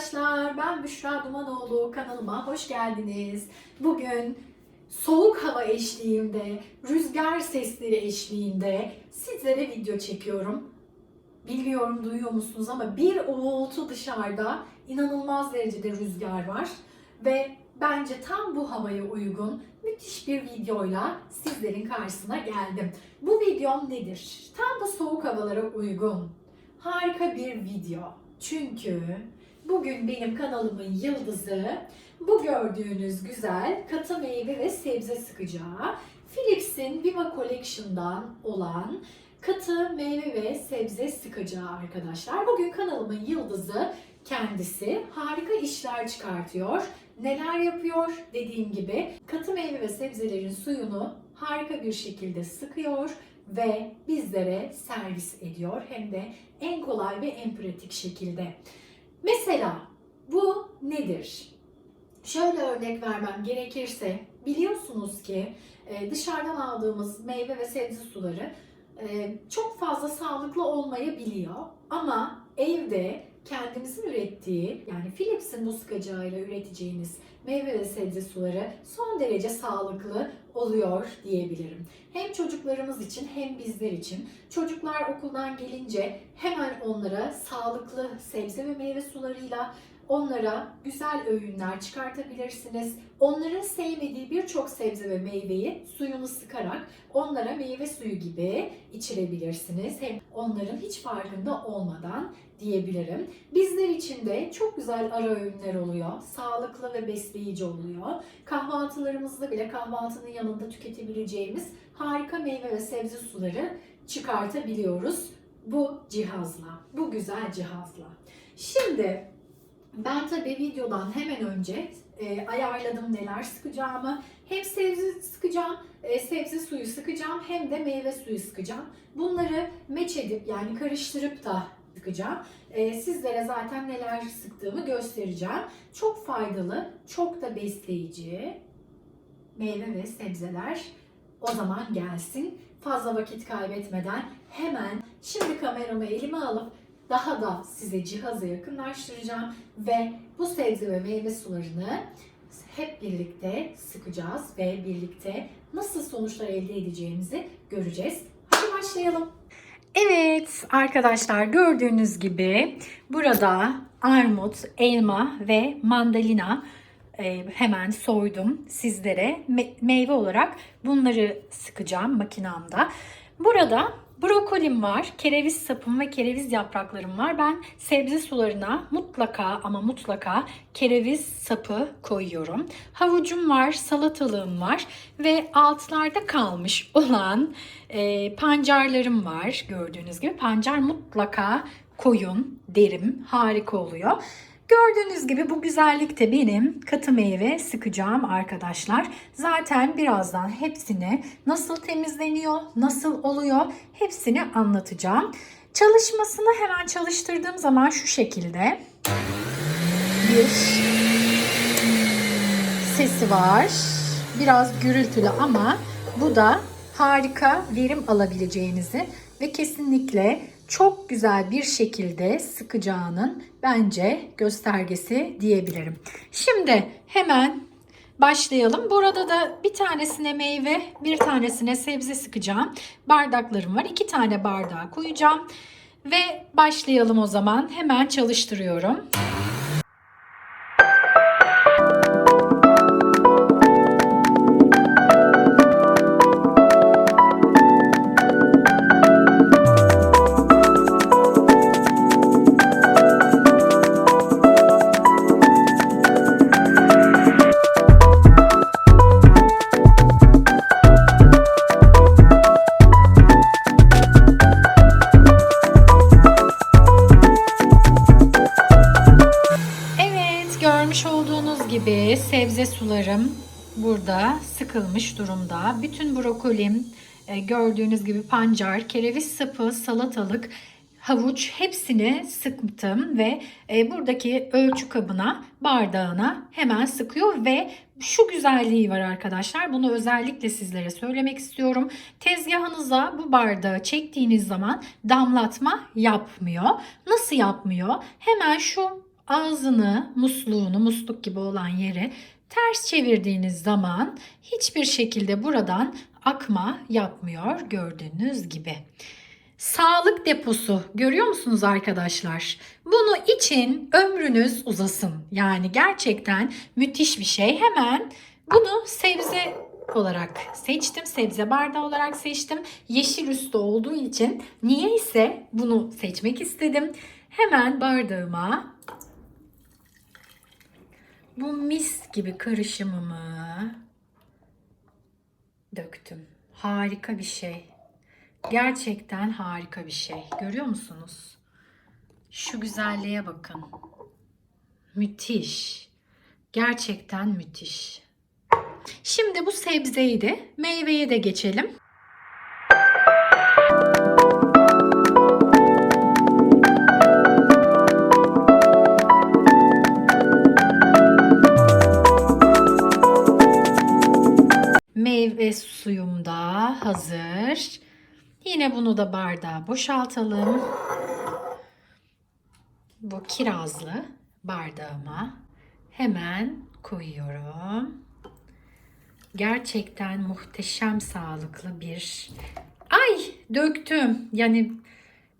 arkadaşlar. Ben Büşra Dumanoğlu. Kanalıma hoş geldiniz. Bugün soğuk hava eşliğinde, rüzgar sesleri eşliğinde sizlere video çekiyorum. Bilmiyorum duyuyor musunuz ama bir uğultu dışarıda inanılmaz derecede rüzgar var. Ve bence tam bu havaya uygun müthiş bir videoyla sizlerin karşısına geldim. Bu videom nedir? Tam da soğuk havalara uygun. Harika bir video. Çünkü bugün benim kanalımın yıldızı bu gördüğünüz güzel katı meyve ve sebze sıkacağı Philips'in Viva Collection'dan olan katı meyve ve sebze sıkacağı arkadaşlar. Bugün kanalımın yıldızı kendisi harika işler çıkartıyor. Neler yapıyor? Dediğim gibi katı meyve ve sebzelerin suyunu harika bir şekilde sıkıyor ve bizlere servis ediyor. Hem de en kolay ve en pratik şekilde. Mesela bu nedir? Şöyle örnek vermem gerekirse biliyorsunuz ki e, dışarıdan aldığımız meyve ve sebze suları e, çok fazla sağlıklı olmayabiliyor. Ama evde kendimizin ürettiği yani Philips'in bu sıkacağıyla üreteceğiniz meyve ve sebze suları son derece sağlıklı oluyor diyebilirim. Hem çocuklarımız için hem bizler için. Çocuklar okuldan gelince hemen onlara sağlıklı sebze ve meyve sularıyla onlara güzel öğünler çıkartabilirsiniz. Onların sevmediği birçok sebze ve meyveyi suyunu sıkarak onlara meyve suyu gibi içirebilirsiniz. Hem onların hiç farkında olmadan diyebilirim. Bizler için de çok güzel ara öğünler oluyor. Sağlıklı ve besleyici oluyor. Kahvaltılarımızda bile kahvaltının yanında tüketebileceğimiz harika meyve ve sebze suları çıkartabiliyoruz bu cihazla. Bu güzel cihazla. Şimdi ben tabii videodan hemen önce e, ayarladım neler sıkacağımı. Hem sebze sıkacağım, e, sebze suyu sıkacağım hem de meyve suyu sıkacağım. Bunları meç edip yani karıştırıp da sıkacağım. E, sizlere zaten neler sıktığımı göstereceğim. Çok faydalı, çok da besleyici meyve ve sebzeler o zaman gelsin. Fazla vakit kaybetmeden hemen şimdi kameramı elime alıp daha da size cihazı yakınlaştıracağım ve bu sebze ve meyve sularını hep birlikte sıkacağız ve birlikte nasıl sonuçlar elde edeceğimizi göreceğiz. Hadi başlayalım. Evet arkadaşlar gördüğünüz gibi burada armut, elma ve mandalina e, hemen soydum sizlere Me- meyve olarak bunları sıkacağım makinamda. Burada brokolim var, kereviz sapım ve kereviz yapraklarım var. Ben sebze sularına mutlaka ama mutlaka kereviz sapı koyuyorum. Havucum var, salatalığım var ve altlarda kalmış olan e, pancarlarım var gördüğünüz gibi. Pancar mutlaka koyun derim. Harika oluyor. Gördüğünüz gibi bu güzellik de benim katı meyve sıkacağım arkadaşlar. Zaten birazdan hepsini nasıl temizleniyor, nasıl oluyor hepsini anlatacağım. Çalışmasını hemen çalıştırdığım zaman şu şekilde bir sesi var. Biraz gürültülü ama bu da harika verim alabileceğinizi ve kesinlikle çok güzel bir şekilde sıkacağının bence göstergesi diyebilirim. Şimdi hemen başlayalım. Burada da bir tanesine meyve, bir tanesine sebze sıkacağım. Bardaklarım var. İki tane bardağa koyacağım. Ve başlayalım o zaman. Hemen çalıştırıyorum. Evet, burada sıkılmış durumda. Bütün brokolim, e, gördüğünüz gibi pancar, kereviz sapı, salatalık, havuç hepsini sıktım ve e, buradaki ölçü kabına, bardağına hemen sıkıyor ve şu güzelliği var arkadaşlar. Bunu özellikle sizlere söylemek istiyorum. Tezgahınıza bu bardağı çektiğiniz zaman damlatma yapmıyor. Nasıl yapmıyor? Hemen şu ağzını, musluğunu, musluk gibi olan yeri ters çevirdiğiniz zaman hiçbir şekilde buradan akma yapmıyor gördüğünüz gibi. Sağlık deposu görüyor musunuz arkadaşlar? Bunu için ömrünüz uzasın. Yani gerçekten müthiş bir şey. Hemen bunu sebze olarak seçtim. Sebze bardağı olarak seçtim. Yeşil üstü olduğu için niye ise bunu seçmek istedim. Hemen bardağıma bu mis gibi karışımımı döktüm. Harika bir şey. Gerçekten harika bir şey. Görüyor musunuz? Şu güzelliğe bakın. Müthiş. Gerçekten müthiş. Şimdi bu sebzeyi de meyveye de geçelim. Hazır. Yine bunu da bardağa boşaltalım. Bu kirazlı bardağıma hemen koyuyorum. Gerçekten muhteşem sağlıklı bir Ay döktüm. Yani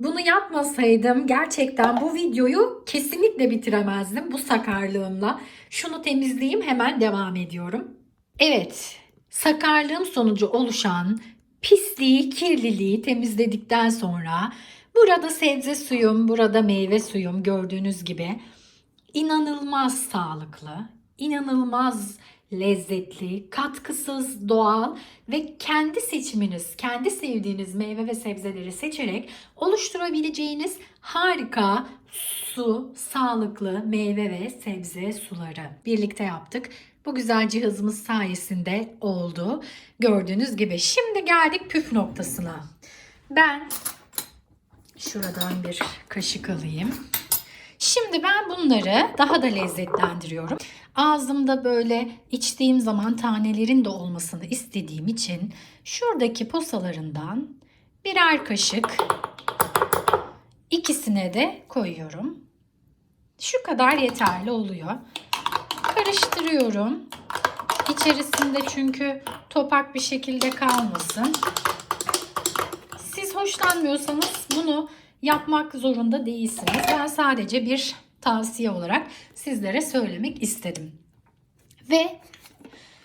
bunu yapmasaydım gerçekten bu videoyu kesinlikle bitiremezdim bu sakarlığımla. Şunu temizleyeyim hemen devam ediyorum. Evet, sakarlığım sonucu oluşan pisliği, kirliliği temizledikten sonra burada sebze suyum, burada meyve suyum gördüğünüz gibi inanılmaz sağlıklı, inanılmaz lezzetli, katkısız, doğal ve kendi seçiminiz, kendi sevdiğiniz meyve ve sebzeleri seçerek oluşturabileceğiniz harika su, sağlıklı meyve ve sebze suları birlikte yaptık. Bu güzel cihazımız sayesinde oldu. Gördüğünüz gibi. Şimdi geldik püf noktasına. Ben şuradan bir kaşık alayım. Şimdi ben bunları daha da lezzetlendiriyorum. Ağzımda böyle içtiğim zaman tanelerin de olmasını istediğim için şuradaki posalarından birer kaşık ikisine de koyuyorum. Şu kadar yeterli oluyor. Karıştırıyorum. İçerisinde çünkü topak bir şekilde kalmasın. Siz hoşlanmıyorsanız bunu yapmak zorunda değilsiniz. Ben sadece bir tavsiye olarak sizlere söylemek istedim. Ve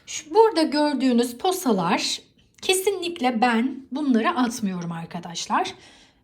şu burada gördüğünüz posalar kesinlikle ben bunları atmıyorum arkadaşlar.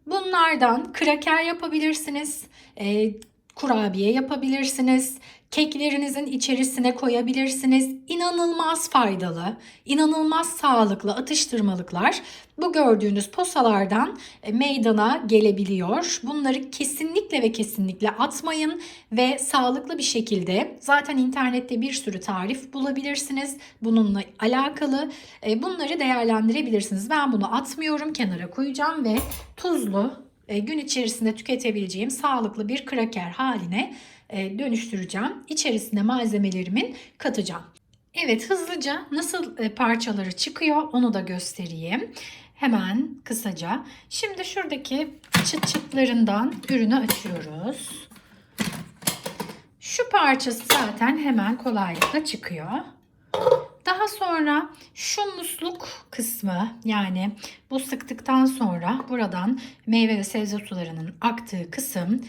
Bunlardan kraker yapabilirsiniz, e, kurabiye yapabilirsiniz, keklerinizin içerisine koyabilirsiniz. İnanılmaz faydalı, inanılmaz sağlıklı atıştırmalıklar bu gördüğünüz posalardan e, meydana gelebiliyor. Bunları kesinlikle ve kesinlikle atmayın ve sağlıklı bir şekilde zaten internette bir sürü tarif bulabilirsiniz. Bununla alakalı e, bunları değerlendirebilirsiniz. Ben bunu atmıyorum, kenara koyacağım ve tuzlu e, gün içerisinde tüketebileceğim sağlıklı bir kraker haline dönüştüreceğim. İçerisine malzemelerimin katacağım. Evet hızlıca nasıl parçaları çıkıyor onu da göstereyim. Hemen kısaca. Şimdi şuradaki çıt çıtlarından ürünü açıyoruz. Şu parçası zaten hemen kolaylıkla çıkıyor. Daha sonra şu musluk kısmı yani bu sıktıktan sonra buradan meyve ve sebze sularının aktığı kısım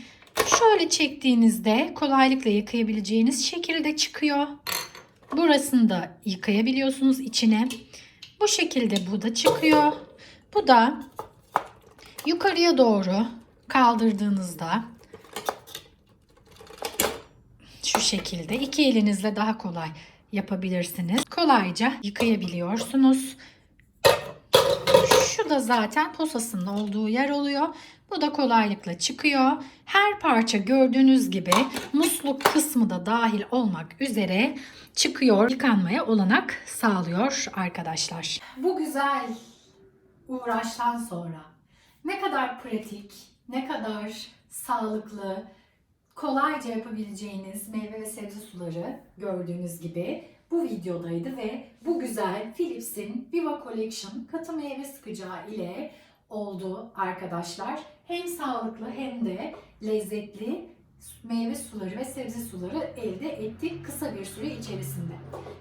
şöyle çektiğinizde kolaylıkla yıkayabileceğiniz şekilde çıkıyor. Burasını da yıkayabiliyorsunuz içine. Bu şekilde bu da çıkıyor. Bu da yukarıya doğru kaldırdığınızda şu şekilde iki elinizle daha kolay yapabilirsiniz. Kolayca yıkayabiliyorsunuz. Da zaten posasının olduğu yer oluyor. Bu da kolaylıkla çıkıyor. Her parça gördüğünüz gibi musluk kısmı da dahil olmak üzere çıkıyor. Yıkanmaya olanak sağlıyor arkadaşlar. Bu güzel uğraştan sonra ne kadar pratik, ne kadar sağlıklı, kolayca yapabileceğiniz meyve ve sebze suları gördüğünüz gibi bu videodaydı ve bu güzel Philips'in Viva Collection katı meyve sıkacağı ile oldu arkadaşlar. Hem sağlıklı hem de lezzetli meyve suları ve sebze suları elde ettik kısa bir süre içerisinde.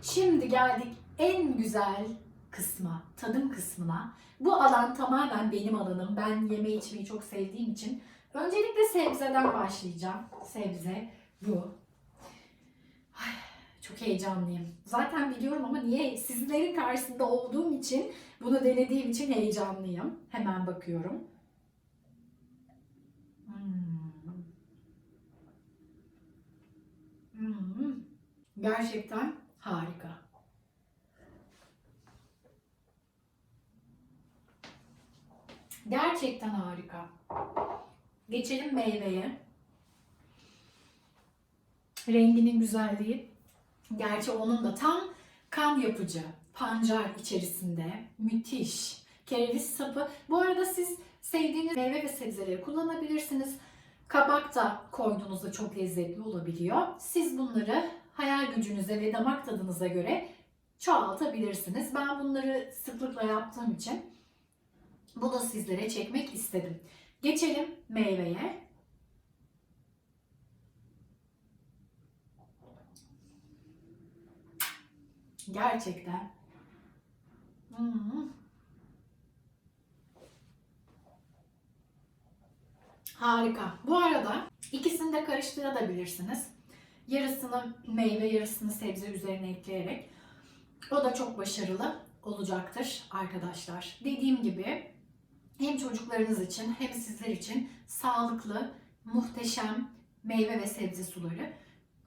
Şimdi geldik en güzel kısma, tadım kısmına. Bu alan tamamen benim alanım. Ben yeme içmeyi çok sevdiğim için öncelikle sebzeden başlayacağım. Sebze bu. Çok heyecanlıyım. Zaten biliyorum ama niye? Sizlerin karşısında olduğum için, bunu denediğim için heyecanlıyım. Hemen bakıyorum. Hmm. Hmm. Gerçekten harika. Gerçekten harika. Geçelim meyveye. Renginin güzelliği. Gerçi onun da tam kan yapıcı. Pancar içerisinde. Müthiş. Kereviz sapı. Bu arada siz sevdiğiniz meyve ve sebzeleri kullanabilirsiniz. Kabak da koyduğunuzda çok lezzetli olabiliyor. Siz bunları hayal gücünüze ve damak tadınıza göre çoğaltabilirsiniz. Ben bunları sıklıkla yaptığım için bunu sizlere çekmek istedim. Geçelim meyveye. Gerçekten. Hmm. Harika. Bu arada ikisini de karıştırabilirsiniz. Yarısını meyve, yarısını sebze üzerine ekleyerek. O da çok başarılı olacaktır arkadaşlar. Dediğim gibi hem çocuklarınız için hem sizler için sağlıklı, muhteşem meyve ve sebze suları.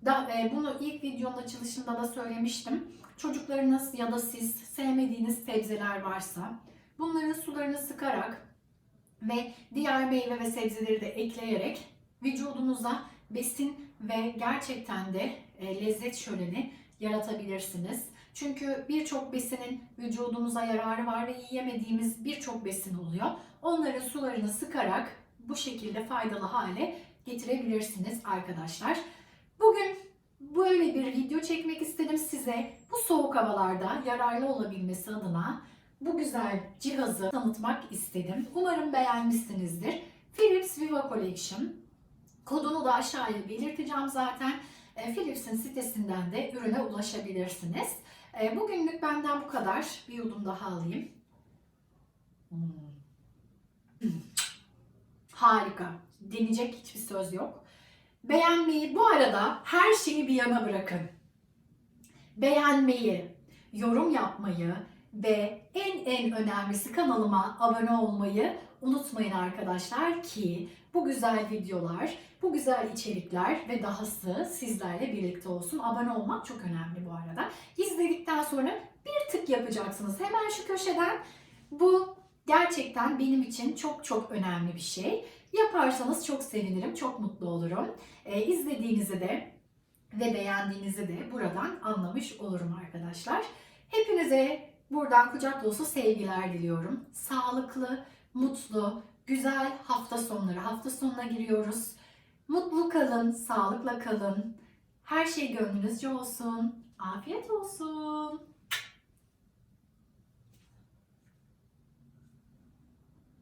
Da, e, bunu ilk videonun açılışında da söylemiştim. Çocuklarınız ya da siz sevmediğiniz sebzeler varsa bunların sularını sıkarak ve diğer meyve ve sebzeleri de ekleyerek vücudunuza besin ve gerçekten de e, lezzet şöleni yaratabilirsiniz. Çünkü birçok besinin vücudumuza yararı var ve yiyemediğimiz birçok besin oluyor. Onların sularını sıkarak bu şekilde faydalı hale getirebilirsiniz arkadaşlar. Bugün böyle bir video çekmek istedim size. Bu soğuk havalarda yararlı olabilmesi adına bu güzel cihazı tanıtmak istedim. Umarım beğenmişsinizdir. Philips Viva Collection. Kodunu da aşağıya belirteceğim zaten. E, Philips'in sitesinden de ürüne ulaşabilirsiniz. E, Bugünlük benden bu kadar. Bir yudum daha alayım. Hmm. Harika. Deneyecek hiçbir söz yok. Beğenmeyi bu arada her şeyi bir yana bırakın. Beğenmeyi, yorum yapmayı ve en en önemlisi kanalıma abone olmayı unutmayın arkadaşlar ki bu güzel videolar, bu güzel içerikler ve dahası sizlerle birlikte olsun. Abone olmak çok önemli bu arada. İzledikten sonra bir tık yapacaksınız. Hemen şu köşeden bu gerçekten benim için çok çok önemli bir şey. Yaparsanız çok sevinirim, çok mutlu olurum. Ee, izlediğinizi de ve beğendiğinizi de buradan anlamış olurum arkadaşlar. Hepinize buradan kucak dolusu sevgiler diliyorum. Sağlıklı, mutlu, güzel hafta sonları. Hafta sonuna giriyoruz. Mutlu kalın, sağlıkla kalın. Her şey gönlünüzce olsun. Afiyet olsun.